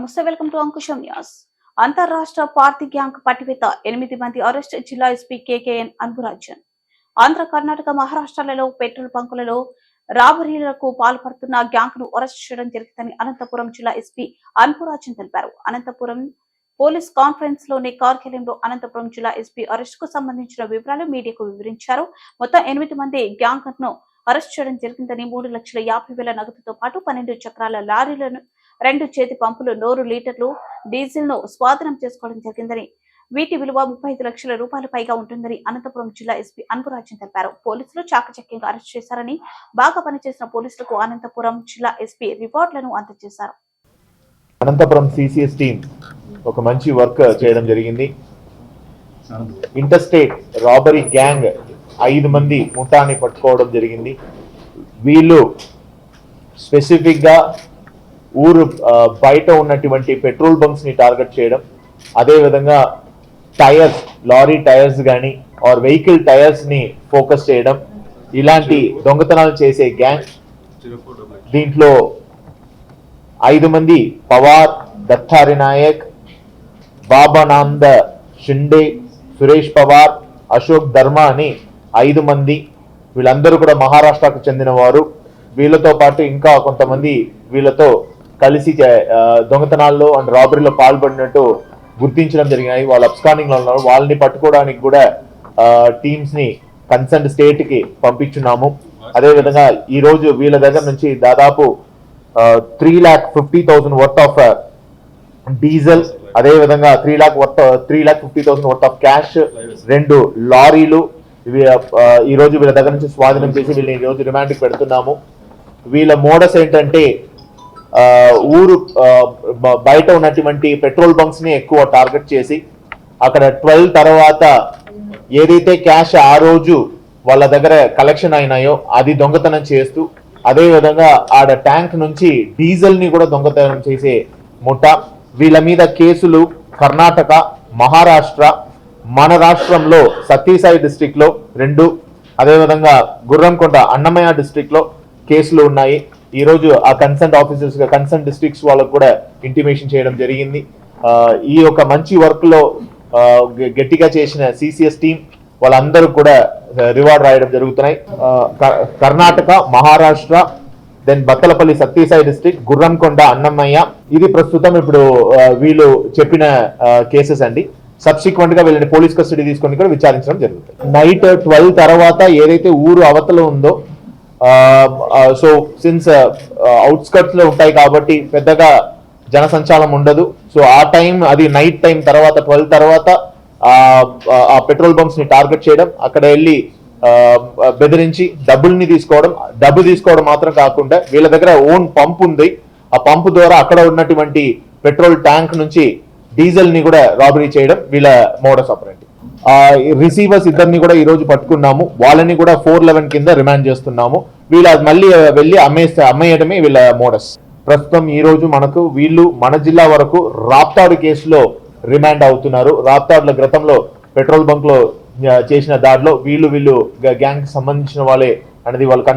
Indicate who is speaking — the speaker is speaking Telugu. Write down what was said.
Speaker 1: నమస్తే వెల్కమ్ టు అంకుశం న్యూస్. అంతర్రాష్ట్ర పార్టీ గ్యాంగ్ పట్టివేత ఎనిమిది మంది అరెస్ట్ జిల్లా ఎస్పీ కేకేఎన్ అన్బురాజన్ ఆంధ్ర కర్ణాటక మహారాష్ట్రాలలో పెట్రోల్ బంకులలో రాబరీలకు పాల్పడుతున్న గ్యాంగ్ను అరెస్ట్ చేయడం జరిగిందని అనంతపురం జిల్లా ఎస్పీ అన్బురాజన్ తెలిపారు. అనంతపురం పోలీస్ కాన్ఫరెన్స్లోని కార్యాలయంలో అనంతపురం జిల్లా ఎస్పీ అరెస్ట్కు సంబంధించిన వివరాలు మీడియాకు వివరించారు. మొత్తం ఎనిమిది మంది గ్యాంగ్ను అరెస్ట్ చేయడం జరిగిందని మూడు లక్షల యాభై వేల నగదుతో పాటు పన్నెండు చక్రాల లారీలను రెండు చేతి పంపులు నూరు లీటర్లు డీజిల్ను స్వాధీనం చేసుకోవడం జరిగిందని వీటి విలువ ముప్పై ఐదు లక్షల రూపాయల పైగా ఉంటుందని అనంతపురం జిల్లా ఎస్పీ అన్పురాజన్ తెలిపారు. పోలీసులు చాకచక్యంగా అరెస్ట్ చేశారని బాగా పనిచేసిన పోలీసులకు అనంతపురం జిల్లా ఎస్పీ రివార్డులను అందజేశారు.
Speaker 2: అనంతపురం సిసిఎస్ టీం ఒక మంచి వర్క్ చేయడం జరిగింది. ఇంటర్స్టేట్ రాబరీ గ్యాంగ్ ఐదు మంది ముఠాని పట్టుకోవడం జరిగింది. వీళ్ళు స్పెసిఫిక్గా ఊరు బయట ఉన్నటువంటి పెట్రోల్ బంక్స్ని టార్గెట్ చేయడం అదేవిధంగా టైర్స్ లారీ టైర్స్ కానీ ఆర్ వెహికల్ టైర్స్ని ఫోకస్ చేయడం ఇలాంటి దొంగతనాలు చేసే గ్యాంగ్ దీంట్లో ఐదు మంది పవార్ దత్తారి నాయక్ బాబానంద షిండే సురేష్ పవార్ అశోక్ ధర్మ అని ఐదు మంది వీళ్ళందరూ కూడా మహారాష్ట్రకు చెందిన వారు వీళ్ళతో పాటు ఇంకా కొంతమంది వీళ్ళతో కలిసి దొంగతనాల్లో అండ్ రాబరీలో పాల్పడినట్టు గుర్తించడం జరిగినాయి. వాళ్ళు అబ్స్కానింగ్లో ఉన్నారు వాళ్ళని పట్టుకోవడానికి కూడా టీమ్స్ని కన్సర్న్ స్టేట్కి పంపించున్నాము. అదే విధంగా ఈ రోజు వీళ్ళ దగ్గర నుంచి దాదాపు three lakh fifty thousand worth of diesel అదే విధంగా three lakh worth three lakh fifty thousand worth of cash రెండు లారీలు ఈ రోజు వీళ్ళ దగ్గర నుంచి స్వాధీనం చేసి వీళ్ళని ఈ రోజు రిమాండ్ పెడుతున్నాము. వీళ్ళ మోడస్ ఏంటంటే ఊరు బయట ఉన్నటువంటి పెట్రోల్ బంక్స్ని ఎక్కువ టార్గెట్ చేసి అక్కడ ట్వెల్వ్ తర్వాత ఏదైతే క్యాష్ ఆ రోజు వాళ్ళ దగ్గర కలెక్షన్ అయినాయో అది దొంగతనం చేస్తూ అదే విధంగా ఆడ ట్యాంక్ నుంచి డీజిల్ని కూడా దొంగతనం చేసే ముఠ వీళ్ళ మీద కేసులు కర్ణాటక మహారాష్ట్ర మన రాష్ట్రంలో సత్యసాయి డిస్టిక్లో రెండు అదేవిధంగా గుర్రంకొండ అన్నమయ్య డిస్టిక్లో కేసులు ఉన్నాయి. ఈ రోజు ఆ కన్సర్న్ ఆఫీసర్స్గా కన్సర్న్ డిస్ట్రిక్ట్స్ వాళ్ళకు కూడా ఇంటిమేషన్ చేయడం జరిగింది. ఈ యొక్క మంచి వర్క్లో గట్టిగా చేసిన సిసిఎస్ టీం వాళ్ళందరూ కూడా రివార్డ్ రాయడం జరుగుతున్నాయి. క- కర్ణాటక మహారాష్ట్ర దెన్ బత్తలపల్లి సత్యసాయి డిస్ట్రిక్ట్ గుర్రంకొండ అన్నమయ్య. ఇది ప్రస్తుతం ఇప్పుడు వీళ్ళు చెప్పిన కేసెస్ అండి. సబ్సిక్వెంట్గా వీళ్ళని పోలీస్ కస్టడీ తీసుకొని కూడా విచారించడం జరుగుతుంది. నైట్ ట్వెల్వ్ తర్వాత ఏదైతే ఊరు అవతల ఉందో సో సిన్స్ అవుట్స్కట్స్లో ఉంటాయి కాబట్టి పెద్దగా జనసంచారం ఉండదు. సో ఆ టైం అది నైట్ టైం తర్వాత ట్వెల్వ్ తర్వాత ఆ, పెట్రోల్ బంప్స్ని టార్గెట్ చేయడం అక్కడ వెళ్ళి బెదిరించి డబ్బుల్ని తీసుకోవడం డబ్బు తీసుకోవడం మాత్రం కాకుండా వీళ్ళ దగ్గర ఓన్ పంప్ ఉంది. ఆ పంప్ ద్వారా అక్కడ ఉన్నటువంటి పెట్రోల్ ట్యాంక్ నుంచి డీజిల్ని కూడా రాబరీ చేయడం వీళ్ళ మోడస్ ఆపరేటివ్ రిసీవర్స్ ఇద్దరిని కూడా ఈరోజు పట్టుకున్నాము. వాళ్ళని కూడా ఫోర్ లెవెన్ కింద రిమాండ్ చేస్తున్నాము. వీళ్ళు మళ్ళీ వెళ్ళి అమ్మేస్తే అమ్మేయడమే వీళ్ళ మోడస్ ప్రస్తుతం ఈ రోజు మనకు వీళ్ళు మన జిల్లా వరకు రాప్తాడు కేసులో రిమాండ్ అవుతున్నారు. రాప్తాడులో గతంలో పెట్రోల్ బంక్లో చేసిన దాడిలో వీళ్ళు వీళ్ళు గ్యాంగ్కి సంబంధించిన వాళ్ళే అనేది వాళ్ళు